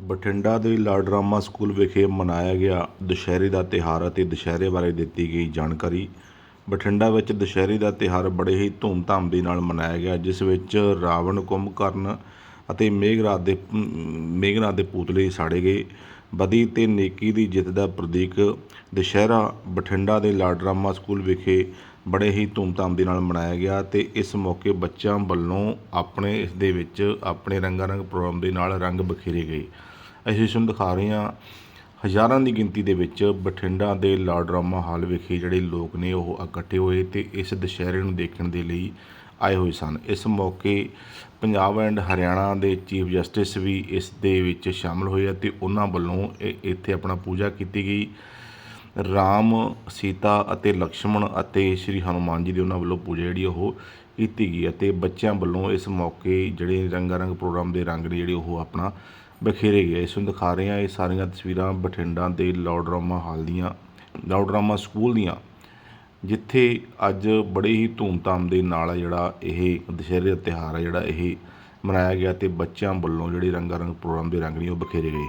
ਬਠਿੰਡਾ ਦੇ ਲਾਡਰਾਮਾ ਸਕੂਲ ਵਿਖੇ ਮਨਾਇਆ ਗਿਆ ਦੁਸ਼ਹਿਰੇ ਦਾ ਤਿਉਹਾਰ ਅਤੇ ਦੁਸ਼ਹਿਰੇ ਬਾਰੇ ਦਿੱਤੀ ਗਈ ਜਾਣਕਾਰੀ। ਬਠਿੰਡਾ ਵਿੱਚ ਦੁਸ਼ਹਿਰੇ ਦਾ ਤਿਉਹਾਰ ਬੜੇ ਹੀ ਧੂਮਧਾਮ ਦੇ ਨਾਲ ਮਨਾਇਆ ਗਿਆ, ਜਿਸ ਵਿੱਚ ਰਾਵਣ ਕੁੰਭਕਰਨ ਅਤੇ ਮੇਘਰਾਜ ਦੇ ਮੇਘਨਾਥ ਦੇ ਪੁਤਲੇ ਸਾੜੇ ਗਏ। ਬਦੀ ਤੇ ਨੇਕੀ ਦੀ ਜਿੱਤ ਦਾ ਪ੍ਰਤੀਕ ਦੁਸ਼ਹਿਰਾ ਬਠਿੰਡਾ ਦੇ ਲਾਡਰਾਮਾ ਸਕੂਲ ਵਿਖੇ ਬੜੇ ਹੀ ਧੂਮਧਾਮ ਦੇ ਨਾਲ ਮਨਾਇਆ ਗਿਆ ਅਤੇ ਇਸ ਮੌਕੇ ਬੱਚਿਆਂ ਵੱਲੋਂ ਆਪਣੇ ਇਸ ਦੇ ਵਿੱਚ ਆਪਣੇ ਰੰਗਾਂ ਰੰਗ ਪ੍ਰੋਗਰਾਮ ਦੇ ਨਾਲ ਰੰਗ ਬਖੇਰੇ ਗਏ। ਅਸੀਂ ਤੁਹਾਨੂੰ ਦਿਖਾ ਰਹੇ ਹਾਂ, ਹਜ਼ਾਰਾਂ ਦੀ ਗਿਣਤੀ ਦੇ ਵਿੱਚ ਬਠਿੰਡਾ ਦੇ ਲਾਡਰਾਮਾ ਹਾਲ ਵਿਖੇ ਜਿਹੜੇ ਲੋਕ ਨੇ ਉਹ ਇਕੱਠੇ ਹੋਏ ਤੇ ਇਸ ਦੁਸ਼ਹਿਰੇ ਨੂੰ ਦੇਖਣ ਦੇ ਲਈ ਆਏ ਹੋਏ ਸਨ। ਇਸ ਮੌਕੇ ਪੰਜਾਬ ਐਂਡ ਹਰਿਆਣਾ ਦੇ ਚੀਫ ਜਸਟਿਸ ਵੀ ਇਸ ਦੇ ਵਿੱਚ ਸ਼ਾਮਲ ਹੋਏ ਅਤੇ ਉਹਨਾਂ ਵੱਲੋਂ ਇ- ਇੱਥੇ ਆਪਣਾ ਪੂਜਾ ਕੀਤੀ ਗਈ। ਰਾਮ, ਸੀਤਾ ਅਤੇ ਲਕਸ਼ਮਣ ਅਤੇ ਸ਼੍ਰੀ ਹਨੂਮਾਨ ਜੀ ਦੀ ਉਹਨਾਂ ਵੱਲੋਂ ਪੂਜਾ ਜਿਹੜੀ ਉਹ ਕੀਤੀ ਗਈ ਅਤੇ ਬੱਚਿਆਂ ਵੱਲੋਂ ਇਸ ਮੌਕੇ ਜਿਹੜੇ ਰੰਗਾ ਰੰਗ ਪ੍ਰੋਗਰਾਮ ਦੇ ਰੰਗ ਨੇ ਜਿਹੜੇ ਉਹ ਆਪਣਾ ਬਖੇਰੇ ਗਏ। ਇਸ ਨੂੰ ਦਿਖਾ ਰਹੇ ਹਾਂ। ਇਹ ਸਾਰੀਆਂ ਤਸਵੀਰਾਂ ਬਠਿੰਡਾ ਦੇ ਲਾਉਡਰਾਮਾ ਹਾਲ ਦੀਆਂ ਲਾਉਡਰਾਮਾ ਸਕੂਲ ਦੀਆਂ, ਜਿੱਥੇ ਅੱਜ ਬੜੇ ਹੀ ਧੂਮਧਾਮ ਦੇ ਨਾਲ ਜਿਹੜਾ ਇਹ ਦੁਸ਼ਹਿਰੇ ਦਾ ਤਿਉਹਾਰ ਹੈ, ਜਿਹੜਾ ਇਹ ਮਨਾਇਆ ਗਿਆ ਤੇ ਬੱਚਿਆਂ ਵੱਲੋਂ ਜਿਹੜੇ ਰੰਗਾ ਰੰਗ ਪ੍ਰੋਗਰਾਮ ਦੇ ਰੰਗ ਨੇ ਉਹ ਬਖੇਰੇ ਗਏ।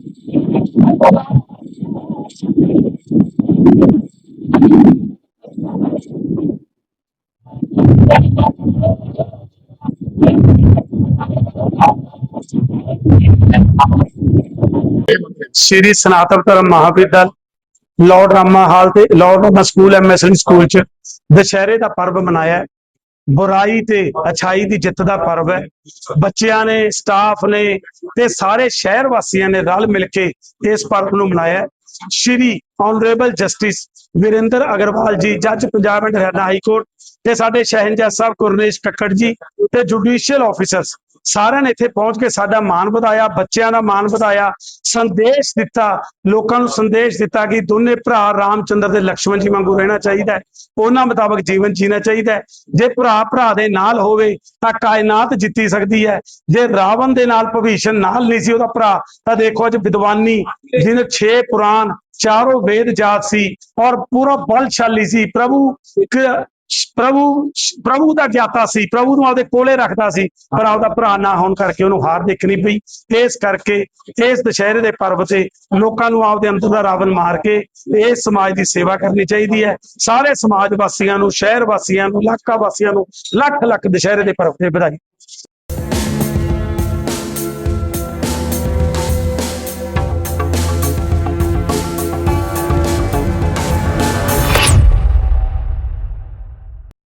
ਸ੍ਰੀ ਸਨਾਤਨ ਧਰਮ ਮਹਾਵਿਦਿਆਲ ਲਾਰਡ ਰਾਮਾ ਹਾਲ ਤੇ, lord Rama school MSN school ਚ ਦੁਸ਼ਹਿਰੇ ਦਾ ਪਰਵ ਮਨਾਇਆ ਬੁਰਾਈ ਤੇ ਅਛਾਈ ਦੀ ਜਿੱਤ ਦਾ ਪਰਵ ਹੈ। ਬੱਚਿਆਂ ਨੇ ਸਟਾਫ ਨੇ ਤੇ ਸਾਰੇ ਸ਼ਹਿਰ ਵਾਸੀਆਂ ਨੇ ਰਲ ਮਿਲ ਕੇ ਇਸ ਪਰਵ ਨੂੰ ਮਨਾਇਆ ਸ਼੍ਰੀ ਆਨਰੇਬਲ ਜਸਟਿਸ ਵਿਰਿੰਦਰ ਅਗਰਵਾਲ ਜੀ ਜੱਜ Punjab and Haryana high court ਤੇ ਸਾਡੇ ਸ਼ਹਿਨਜਾ ਸਾਹਿਬ ਗੁਰਨੇਸ਼ ਕੱਕੜ ਜੀ ਤੇ ਜੁਡੀਸ਼ੀਅਲ ਆਫੀਸਰਸ ਸਾਰਿਆਂ ਨੇ ਇੱਥੇ ਪਹੁੰਚ ਕੇ ਸਾਡਾ ਮਾਣ ਵਧਾਇਆ, ਬੱਚਿਆਂ ਦਾ ਮਾਣ ਵਧਾਇਆ, ਸੰਦੇਸ਼ ਦਿੱਤਾ, ਲੋਕਾਂ ਨੂੰ ਸੰਦੇਸ਼ ਦਿੱਤਾ ਕਿ ਦੋਨੇ ਭਰਾ ਰਾਮਚੰਦਰ ਤੇ ਲਕਸ਼ਮਣ ਜੀ ਵਾਂਗੂ ਰਹਿਣਾ ਚਾਹੀਦਾ ਹੈ, ਉਹਨਾਂ ਮੁਤਾਬਕ ਜੀਵਨ ਜੀਣਾ ਚਾਹੀਦਾ ਹੈ। ਜੇ ਭਰਾ ਭਰਾ ਦੇ ਨਾਲ ਹੋਵੇ ਤਾਂ ਕਾਇਨਾਤ ਜਿੱਤੀ ਸਕਦੀ ਹੈ, ਜੇ ਰਾਵਣ ਦੇ ਨਾਲ ਭਵੀਸ਼ਣ ਨਾਲ ਨਹੀਂ ਸੀ ਉਹਦਾ ਭਰਾ, ਤਾਂ ਦੇਖੋ ਅੱਜ ਵਿਦਵਾਨੀ ਜਿਹਨੇ 6 ਪੁਰਾਣ, ਚਾਰੋਂ ਵੇਦ ਜਾਤ ਸੀ ਔਰ ਪੂਰਾ ਬਲਸ਼ਾਲੀ ਸੀ, ਪ੍ਰਭੂ ਇੱਕ ਪ੍ਰਭੂ ਪ੍ਰਭੂ ਦਾ ਗਿਆਤਾ ਸੀ, ਪ੍ਰਭੂ ਨੂੰ ਆਪਦੇ ਕੋਲੇ ਰੱਖਦਾ ਸੀ, ਪਰ ਆਪਦਾ ਭਰਾ ਨਾ ਹੋਣ ਕਰਕੇ ਉਹਨੂੰ ਹਾਰ ਦੇਖਣੀ ਪਈ। ਇਸ ਕਰਕੇ ਇਸ ਦੁਸ਼ਹਿਰੇ ਦੇ ਪਰਵ ਤੇ ਲੋਕਾਂ ਨੂੰ ਆਪਦੇ ਅੰਦਰ ਦਾ ਰਾਵਣ ਮਾਰ ਕੇ ਇਸ ਸਮਾਜ ਦੀ ਸੇਵਾ ਕਰਨੀ ਚਾਹੀਦੀ ਹੈ। ਸਾਰੇ ਸਮਾਜ ਵਾਸੀਆਂ ਨੂੰ, ਸ਼ਹਿਰ ਵਾਸੀਆਂ ਨੂੰ, ਇਲਾਕਾ ਵਾਸੀਆਂ ਨੂੰ ਲੱਖ ਲੱਖ ਦੁਸ਼ਹਿਰੇ ਦੇ ਪਰਵ ਤੇ ਵਧਾਈ।